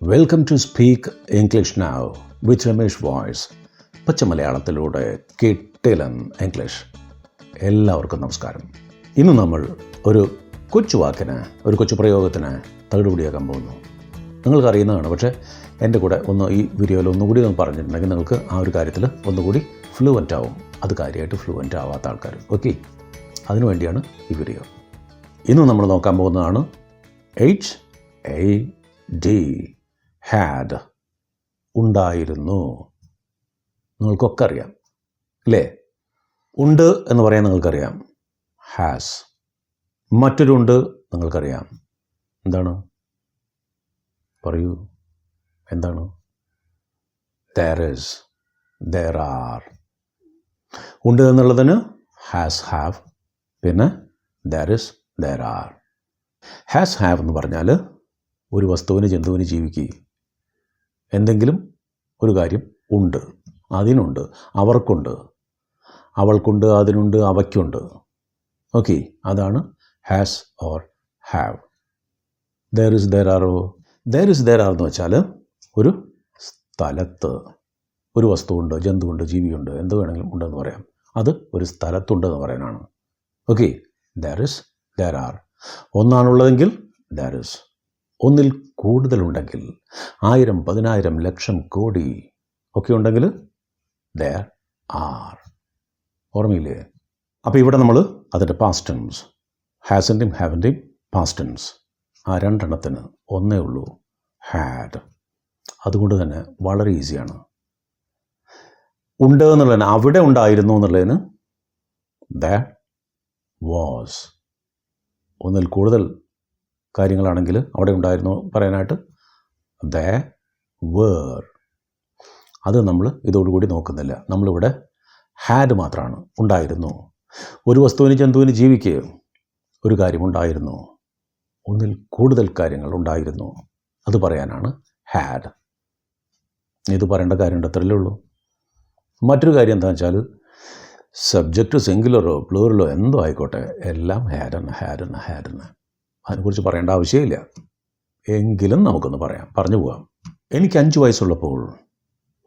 Welcome to speak English now with Ramesh voice പച്ച മലയാളത്തിലൂടെ കിട്ടിലൻ English എല്ലാവർക്കും നമസ്കാരം. ഇന്ന് നമ്മൾ ഒരു കൊച്ചു വാക്കിന് ഒരു കൊച്ചു പ്രയോഗത്തിന് തകിടുപിടിയാക്കാൻ പോകുന്നു. നിങ്ങൾക്കറിയുന്നതാണ് പക്ഷേ എന്റെ കൂടെ ഒന്ന് ഈ വീഡിയോയിൽ ഒന്നുകൂടി ഒന്ന് പറഞ്ഞിട്ടുണ്ടെങ്കിൽ നിങ്ങൾക്ക് ആ ഒരു കാര്യത്തിൽ ഒന്നുകൂടി ഫ്ലുവന്റ് ആവും. അത് കാര്യമായിട്ട് ഫ്ലുവന്റ് ആവാത്ത ആൾക്കാർ. ഓക്കെ അതിനുവേണ്ടിയാണ് ഈ വീഡിയോ. ഇന്ന് നമ്മൾ നോക്കാൻ പോകുന്നതാണ് എയ്റ്റ് എ ഡി ഹാഡ് ഉണ്ടായിരുന്നു. നിങ്ങൾക്കൊക്കെ അറിയാം അല്ലേ? ഉണ്ട് എന്ന് പറയാൻ നിങ്ങൾക്കറിയാം. ഹാസ് മറ്റൊരു ഉണ്ട് നിങ്ങൾക്കറിയാം. എന്താണ്? പറയൂ. എന്താണ്? ദർ ഇസ് ദർ ആർ ഉണ്ട് എന്നുള്ളതിന് ഹാസ് ഹാവ് പിന്നെ there is there are has have എന്ന് പറഞ്ഞാൽ ഒരു വസ്തുവിന് ജന്തുവിന് ജീവിക്കുക എന്തെങ്കിലും ഒരു കാര്യം ഉണ്ട്. അതിനുണ്ട്. അവർക്കുണ്ട്. അവൾക്കുണ്ട് അതിനുണ്ട് അവയ്ക്കുണ്ട്. ഓക്കെ അതാണ് has or have there is there ആറോ ദർ ഇസ് ദർ ആർ എന്ന് വെച്ചാൽ ഒരു സ്ഥലത്ത്. ഒരു വസ്തുവുണ്ട് ജന്തുണ്ട് ജീവിയുണ്ട് എന്ത് വേണമെങ്കിലും ഉണ്ടെന്ന് പറയാം. അത് ഒരു സ്ഥലത്തുണ്ടെന്ന് പറയാനാണ്. Okay there is there are ഒന്നാണുള്ളതെങ്കിൽ there is ഒന്നിൽ കൂടുതലുണ്ടെങ്കിൽ ആയിരം പതിനായിരം ലക്ഷം കോടി ഒക്കെ ഉണ്ടെങ്കിൽ ദർ ആർ ഓർമ്മയില്ലേ? അപ്പോൾ ഇവിടെ നമ്മൾ അതിന്റെ പാസ്റ്റൻസ് ഹാസിന്റെയും ഹാവിന്റെയും പാസ്റ്റൻസ് ആ രണ്ടെണ്ണത്തിന് ഒന്നേ ഉള്ളൂ ഹാഡ് അതുകൊണ്ട് തന്നെ വളരെ ഈസിയാണ് ഉണ്ട് എന്നുള്ളതിന് അവിടെ ഉണ്ടായിരുന്നു എന്നുള്ളതിന് ദ വാസ് ഒന്നിൽ കൂടുതൽ കാര്യങ്ങളാണെങ്കിൽ അവിടെ ഉണ്ടായിരുന്നു പറയാനായിട്ട്. ദ വേർ അത് നമ്മൾ ഇതോടുകൂടി നോക്കുന്നില്ല. നമ്മളിവിടെ ഹാഡ് മാത്രമാണ് ഉണ്ടായിരുന്നു. ഒരു വസ്തുവിന് ജന്തുവിന് ജീവിക്കുക ഒരു കാര്യം ഉണ്ടായിരുന്നു ഒന്നിൽ കൂടുതൽ കാര്യങ്ങൾ ഉണ്ടായിരുന്നു. അത് പറയാനാണ് ഹാഡ് ഇത് പറയേണ്ട കാര്യമുണ്ട് അത്രയല്ലേ ഉള്ളൂ. മറ്റൊരു കാര്യം എന്താണെന്ന് വെച്ചാൽ സബ്ജക്റ്റ് സിംഗുലറോ പ്ലൂറലോ എന്തോ ആയിക്കോട്ടെ. എല്ലാം ഹാരൻ ഹാരൻ ഹാഡെന്ന് അതിനെക്കുറിച്ച് പറയേണ്ട ആവശ്യമില്ല. എങ്കിലും നമുക്കൊന്ന് പറയാം. പറഞ്ഞു പോകാം എനിക്ക് അഞ്ച് വയസ്സുള്ളപ്പോൾ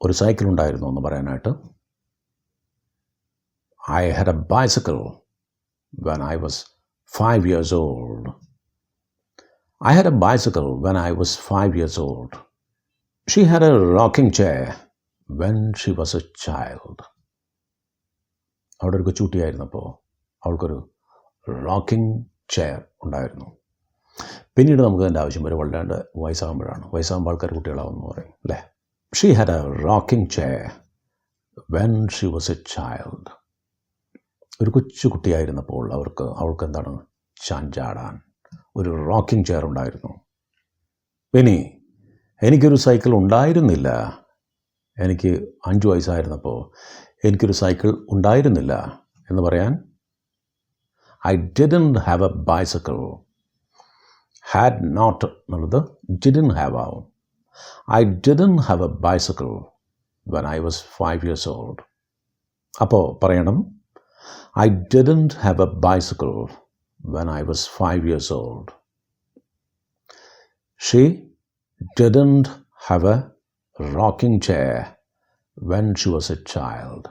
ഒരു സൈക്കിൾ ഉണ്ടായിരുന്നു എന്ന് പറയാനായിട്ട്. I had a bicycle when I was five years old I had a bicycle when I was five years old she had a rocking chair when she was a child അവിടെ ഒരു കൊച്ചുകുട്ടിയായിരുന്നപ്പോൾ അവൾക്കൊരു rocking chair ഉണ്ടായിരുന്നു. പിന്നീട് നമുക്ക് അതിന്റെ ആവശ്യം വരും വല്ലാണ്ട് വയസ്സാകുമ്പോഴാണ്. വയസ്സാകുമ്പോൾ ആൾക്കാർ കുട്ടികളാവുമെന്ന് പറയും അല്ലേ? She had a rocking chair when she was a child ഒരു കൊച്ചു കുട്ടിയായിരുന്നപ്പോൾ അവർക്ക് അവൾക്ക് എന്താണ്? ചാഞ്ചാടാൻ ഒരു റോക്കിംഗ് ചെയർ ഉണ്ടായിരുന്നു. ഇനി എനിക്കൊരു സൈക്കിൾ ഉണ്ടായിരുന്നില്ല. എനിക്ക് അഞ്ച് വയസ്സായിരുന്നപ്പോൾ എനിക്കൊരു സൈക്കിൾ ഉണ്ടായിരുന്നില്ല എന്ന് പറയാൻ I didn't have a bicycle had not എന്നുള്ളത് ജിഡിൻ ഹാവ് ആവും. I didn't have a bicycle when I was five years old അപ്പോൾ പറയണം. I didn't have a bicycle when I was five years old she didn't have a rocking chair when she was a child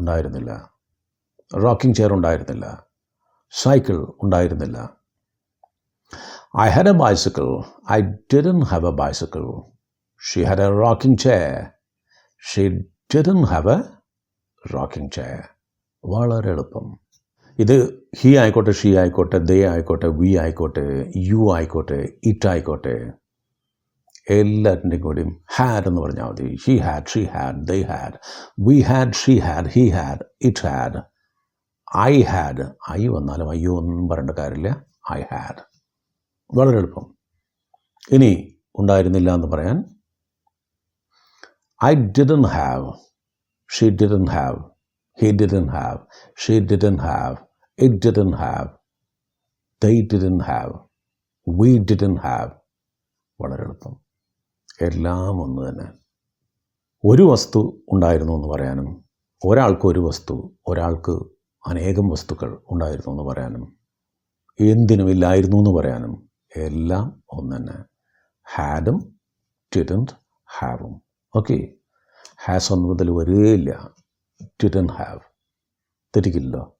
ഉണ്ടായിരുന്നില്ല. Rocking chair ഉണ്ടായിരുന്നില്ല. Cycle ഉണ്ടായിരുന്നില്ല. I had a bicycle. I didn't have a bicycle. She had a rocking chair. She didn't have a rocking chair. വളരെ എളുപ്പം ഇത് he ആയിക്കോട്ടെ she ആയിക്കോട്ടെ ദേ ആയിക്കോട്ടെ V ആയിക്കോട്ടെ യു ആയിക്കോട്ടെ ഇറ്റ് ആയിക്കോട്ടെ എല്ലാറ്റിന്റെയും കൂടിയും ഹാഡ് എന്ന് പറഞ്ഞാൽ മതി he had she had they had we had she had he had it had I had I വന്നാലും അയ്യോ ഒന്നും പറയേണ്ട കാര്യമില്ല ഐ ഹാഡ് വളരെ എളുപ്പം. ഇനി ഉണ്ടായിരുന്നില്ല എന്ന് പറയാൻ I didn't have she didn't have he didn't have she didn't have it didn't have they didn't have we didn't have വളരെ എളുപ്പം. എല്ലാം ഒന്ന് തന്നെ. ഒരു വസ്തു ഉണ്ടായിരുന്നു എന്ന് പറയാനും ഒരാൾക്ക് ഒരു വസ്തു ഒരാൾക്ക് അനേകം വസ്തുക്കൾ ഉണ്ടായിരുന്നു എന്ന് പറയാനും എന്തിനും ഇല്ലായിരുന്നു എന്ന് പറയാനും എല്ലാം ഒന്ന് തന്നെ ഹാഡും ടിഡന്റ് ഹാവും. ഓക്കെ? ഹാസ് ഒന്നും മുതൽ വരികയില്ല ടിഡൻ ഹാവ്. തെറ്റിക്കില്ലല്ലോ?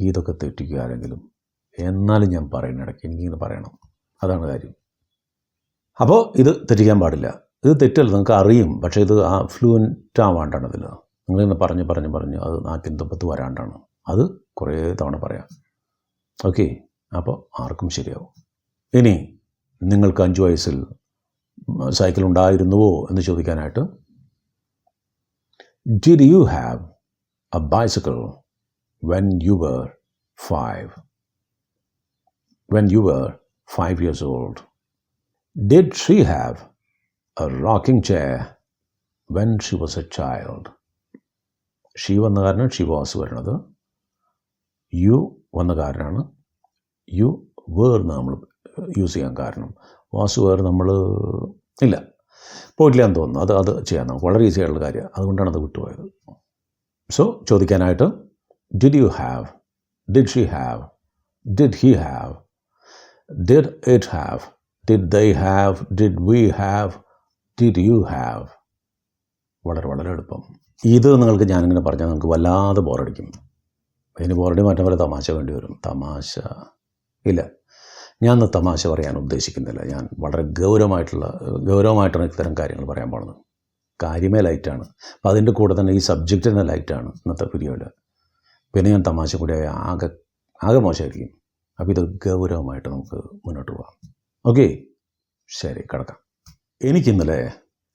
ഇതൊക്കെ തെറ്റിക്കുക ആരെങ്കിലും എന്നാലും ഞാൻ പറയുന്ന ഇടയ്ക്ക് എനിക്കിങ്ങനെ പറയണം. അതാണ് കാര്യം. അപ്പോൾ ഇത് തെറ്റിക്കാൻ പാടില്ല. ഇത് തെറ്റല്ല നിങ്ങൾക്ക് അറിയും. പക്ഷേ ഇത് ആ ഫ്ലുവന്റ് ആവാണ്ടാണ് ഇതിൽ നിങ്ങളിങ്ങനെ പറഞ്ഞ് പറഞ്ഞ് പറഞ്ഞ് അത് നാട്ടിൻ തുമ്പത്ത് വരാണ്ടാണ്. അത് കുറേ തവണ പറയാം. ഓക്കെ? അപ്പോൾ ആർക്കും ശരിയാവും. ഇനി നിങ്ങൾക്ക് അഞ്ച് വയസ്സിൽ സൈക്കിൾ ഉണ്ടായിരുന്നുവോ എന്ന് ചോദിക്കാനായിട്ട് did you have a bicycle when you were five when you were five years old did she have a rocking chair when she was a child she വന്ന കാരണം ഷി വാസ് വരുന്നത്. യു വന്ന കാരണമാണ്. U വേർന്ന് നമ്മൾ use ചെയ്യാൻ കാരണം. Was were നമ്മൾ ഇല്ല. പോയിട്ടില്ല എന്ന് തോന്നുന്നു. അത് അത് ചെയ്യാൻ നമുക്ക് വളരെ ഈസി ആയിട്ടുള്ള കാര്യമാണ്. അതുകൊണ്ടാണ് അത് വിട്ടുപോയത്. So ചോദിക്കാനായിട്ട് did you have did she have did he have did it have did they have did we have did you have വളരെ വളരെ എളുപ്പം. ഇത് നിങ്ങൾക്ക് ഞാനിങ്ങനെ പറഞ്ഞാൽ നിങ്ങൾക്ക് വല്ലാതെ ബോറടിക്കും അതിന് ബോറടി മാറ്റാൻ വരെ തമാശ വേണ്ടി വരും. തമാശ. ഇല്ല. ഞാൻ തമാശ പറയാൻ ഉദ്ദേശിക്കുന്നില്ല. ഞാൻ വളരെ ഗൗരവമായിട്ടുള്ള ഗൗരവമായിട്ടാണ് ഇത്തരം കാര്യങ്ങൾ പറയാൻ പോകുന്നത്. കാര്യമേ ലൈറ്റാണ്. അപ്പോൾ അതിന്റെ കൂടെ തന്നെ ഈ സബ്ജക്റ്റ് തന്നെ ലൈറ്റാണ് ഇന്നത്തെ പിരിയോട് പിന്നെ ഞാൻ തമാശ കൂടി ആയ ആകെ ആകെ മോശമായിരിക്കും. അപ്പോൾ ഇത് ഗൗരവമായിട്ട് നമുക്ക് മുന്നോട്ട് പോകാം ഓക്കെ? ശരി കിടക്കാം. എനിക്കിന്നലെ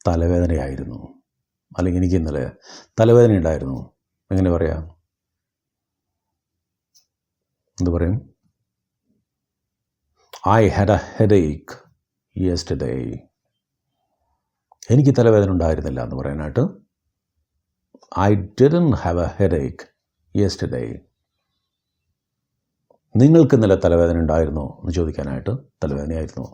തലവേദനയായിരുന്നു. അല്ലെങ്കിൽ എനിക്ക് ഇന്നലെ തലവേദന ഉണ്ടായിരുന്നു എങ്ങനെ പറയാം? എന്ത് പറയും? I had a headache yesterday എനിക്ക് തലവേദന ഉണ്ടായിരുന്നില്ല എന്ന് പറയാനായിട്ട്. I didn't have a headache yesterday നിങ്ങൾക്ക് ഇന്നലെ തലവേദന ഉണ്ടായിരുന്നോ എന്ന് ചോദിക്കാനായിട്ട് തലവേദനയായിരുന്നു.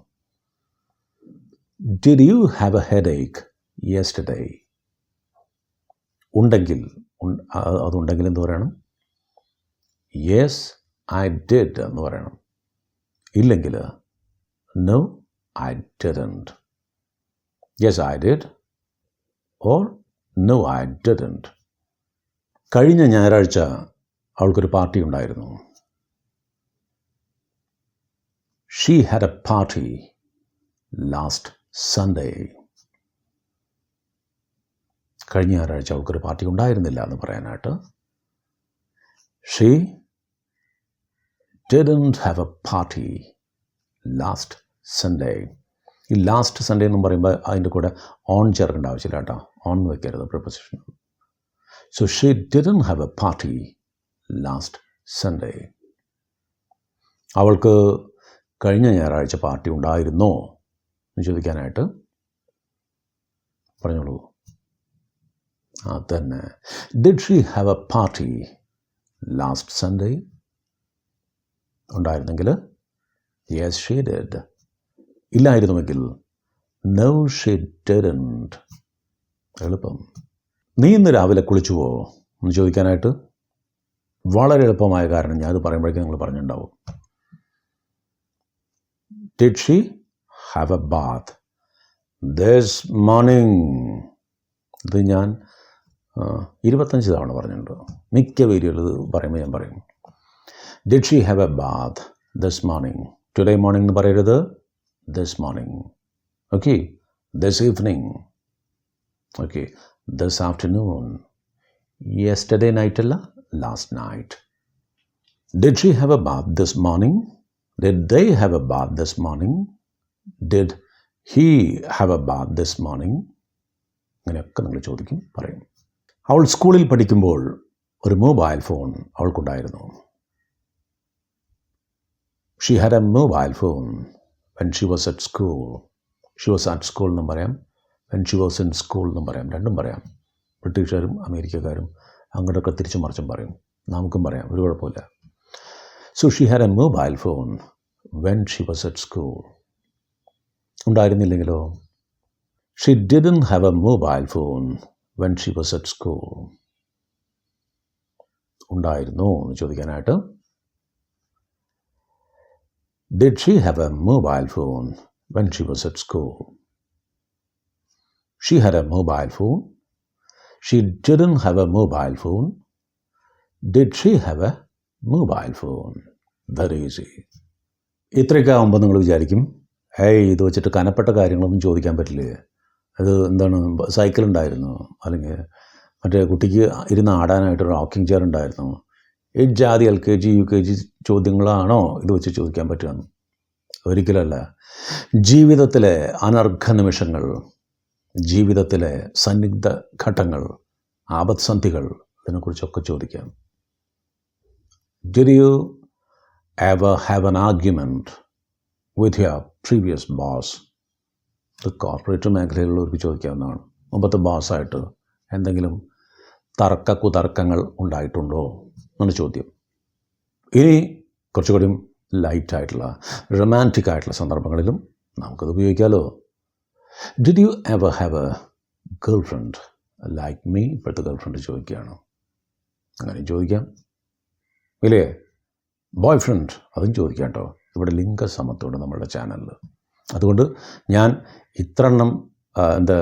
Did you have a headache yesterday ഉണ്ടെങ്കിൽ അതുണ്ടെങ്കിൽ എന്ത് പറയണം? യെസ് ഐ ഡിഡ് എന്ന് പറയണം. ഇല്ലെങ്കിൽ no I didn't yes I did or no I didn't കഴിഞ്ഞ ഞായറാഴ്ച അവൾക്കൊരു പാർട്ടി ഉണ്ടായിരുന്നു. She had a party last Sunday കഴിഞ്ഞ ഞായറാഴ്ച അവൾക്കൊരു പാർട്ടി ഉണ്ടായിരുന്നില്ല എന്ന് പറയാനായിട്ട്. She didn't have a party last Sunday ഈ ലാസ്റ്റ് സൺഡേ എന്ന് പറയുമ്പോൾ അതിന്റെ കൂടെ ഓൺ ചേർക്കേണ്ട ആവശ്യമില്ല കേട്ടോ. ഓൺ എന്ന് വെക്കരുത് preposition so she didn't have a party last Sunday അവൾക്ക് കഴിഞ്ഞ ഞായറാഴ്ച പാർട്ടി ഉണ്ടായിരുന്നോ എന്ന് ചോദിക്കാനായിട്ട് പറഞ്ഞോളൂ. ആ തന്നെ. Did she have a party last Sunday ഉണ്ടായിരുന്നെങ്കിൽ യെസ് ഷീ ഡെഡ് ഇല്ലായിരുന്നുവെങ്കിൽ നോ ഷീ ഡിഡന്റ് എളുപ്പം. നീ ഇന്ന് രാവിലെ കുളിച്ചുവോ? എന്ന് ചോദിക്കാനായിട്ട്. വളരെ എളുപ്പമായ കാരണം ഞാൻ അത് പറയുമ്പോഴേക്കും നിങ്ങൾ പറഞ്ഞിട്ടുണ്ടാവും. Did she have a bath this morning ഇത് ഞാൻ ഇരുപത്തഞ്ച് തവണ പറഞ്ഞിട്ടുണ്ട്. മിക്ക വീഡിയോയിൽ പറയുമ്പോൾ ഞാൻ പറയും. Did she have a bath this morning today morning എന്ന് പറയരുത്. This morning okay this evening okay this afternoon yesterday night അല്ല? Last night did she have a bath this morning did they have a bath this morning did he have a bath this morning അങ്ങനെയൊക്കെ നിങ്ങൾ ചോദിക്കും പറയും. അവൾ സ്കൂളിൽ പഠിക്കുമ്പോൾ ഒരു mobile phone അവൾക്കുണ്ടായിരുന്നു. She had a mobile phone when she was at school she was at school എന്നും പറയാം. When she was in school എന്നും പറയാം. രണ്ടും പറയാം. ബ്രിട്ടീഷുകാരും അമേരിക്കക്കാരും അങ്ങോട്ടൊക്കെ തിരിച്ചു മറിച്ചും പറയും. നമുക്കും പറയാം. ഒരു കുഴപ്പമില്ല. So she had a mobile phone when she was at school ഉണ്ടായിരുന്നില്ലെങ്കിലോ? She didn't have a mobile phone when she was at school ഉണ്ടായിരുന്നു എന്ന് ചോദിക്കാനായിട്ട് did she have a mobile phone when she was at school. She had a mobile phone. She didn't have a mobile phone. Did she have a mobile phone? Very easy. ഇത്രയൊക്കെ ആകുമ്പോൾ നിങ്ങൾ വിചാരിക്കും ഏയ് ഇത് വെച്ചിട്ട് കനപ്പെട്ട കാര്യങ്ങളൊന്നും ചോദിക്കാൻ പറ്റില്ലേ അത് എന്താണ് സൈക്കിൾ ഉണ്ടായിരുന്നു അല്ലെങ്കിൽ മറ്റേ കുട്ടിക്ക് ഇരുന്ന് ആടാനായിട്ട് റോക്കിംഗ് ചെയർ ഉണ്ടായിരുന്നു ജാതി L K G U K G ചോദ്യങ്ങളാണോ ഇത് വെച്ച് ചോദിക്കാൻ പറ്റുമെന്ന് ഒരിക്കലല്ല. ജീവിതത്തിലെ അനർഘ നിമിഷങ്ങൾ ജീവിതത്തിലെ സന്നിഗ്ധ ഘട്ടങ്ങൾ ആപത്സന്ധികൾ ഇതിനെക്കുറിച്ചൊക്കെ ചോദിക്കാം. Did you ever have an argument with your previous boss ഇത് കോർപ്പറേറ്റ് മേഖലയിലുള്ളവർക്ക് ചോദിക്കാവുന്നതാണ്. മുമ്പത്തെ ബോസായിട്ട് എന്തെങ്കിലും തർക്ക കുതർക്കങ്ങൾ ഉണ്ടായിട്ടുണ്ടോ? എന്നാണ് ചോദ്യം. ഇനി കുറച്ചുകൂടി ലൈറ്റായിട്ടുള്ള റൊമാന്റിക് ആയിട്ടുള്ള സന്ദർഭങ്ങളിലും നമുക്കത് ഉപയോഗിക്കാമല്ലോ did you ever have a girlfriend like me ഇപ്പോഴത്തെ ഗേൾ ഫ്രണ്ട് ചോദിക്കുകയാണ്. അങ്ങനെ ചോദിക്കാം. ഇല്ലേ? ബോയ് ഫ്രണ്ട് അതും ചോദിക്കാം കേട്ടോ. ഇവിടെ ലിംഗസമത്വമുണ്ട് നമ്മളുടെ ചാനലിൽ അതുകൊണ്ട് ഞാൻ ഇത്രണ്ണം എന്താ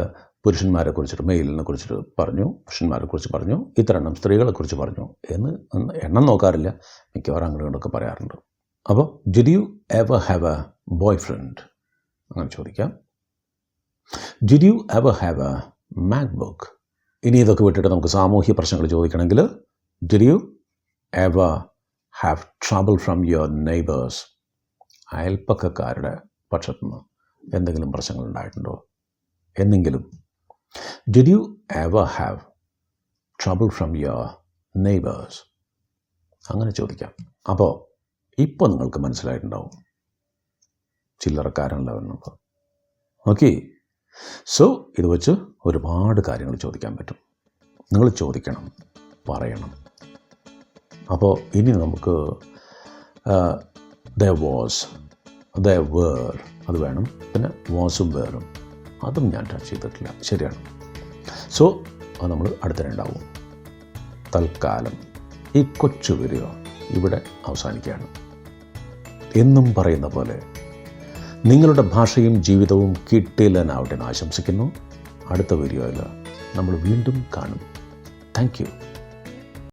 പുരുഷന്മാരെ കുറിച്ചിട്ട് മെയിലിനെ കുറിച്ചിട്ട് പറഞ്ഞു പുരുഷന്മാരെ കുറിച്ച് പറഞ്ഞു ഇത്രണ്ണം സ്ത്രീകളെ കുറിച്ച് പറഞ്ഞു എന്ന് എണ്ണം നോക്കാറില്ല. മിക്കവാറും അങ്ങനെയൊക്കെ പറയാറുണ്ട്. അപ്പോൾ did you ever have a boyfriend അങ്ങനെ ചോദിക്കാം. Did you ever have a MacBook ഇനി ഇതൊക്കെ വിട്ടിട്ട് നമുക്ക് സാമൂഹ്യ പ്രശ്നങ്ങൾ ചോദിക്കണമെങ്കിൽ did you ever have trouble from your neighbours അയൽപ്പക്കക്കാരുടെ പക്ഷത്തുനിന്ന് എന്തെങ്കിലും പ്രശ്നങ്ങൾ ഉണ്ടായിട്ടുണ്ടോ? എന്നെങ്കിലും did you ever have trouble from your neighbours അങ്ങനെ ചോദിക്കാം. അപ്പോൾ ഇപ്പോൾ നിങ്ങൾക്ക് മനസ്സിലായിട്ടുണ്ടാവും. ചില്ലറക്കാരനല്ലവെന്നുള്ളത് ഓക്കെ സോ ഇത് വെച്ച് ഒരുപാട് കാര്യങ്ങൾ ചോദിക്കാൻ പറ്റും. നിങ്ങൾ ചോദിക്കണം പറയണം. അപ്പോൾ ഇനി നമുക്ക് ദ വാസ് ദ വേർ അത് വേണം. പിന്നെ വാസും വേറും. അതും ഞാൻ ടച്ച് ചെയ്തിട്ടില്ല. ശരിയാണ്. സോ അത് നമ്മൾ അടുത്തിനുണ്ടാവും തൽക്കാലം ഈ കൊച്ചു വീഡിയോ ഇവിടെ അവസാനിക്കുകയാണ്. എന്നും പറയുന്ന പോലെ നിങ്ങളുടെ ഭാഷയും ജീവിതവും കിട്ടില്ലെന്നാവട്ടെ ആശംസിക്കുന്നു. അടുത്ത വീഡിയോയിൽ നമ്മൾ വീണ്ടും കാണും. താങ്ക്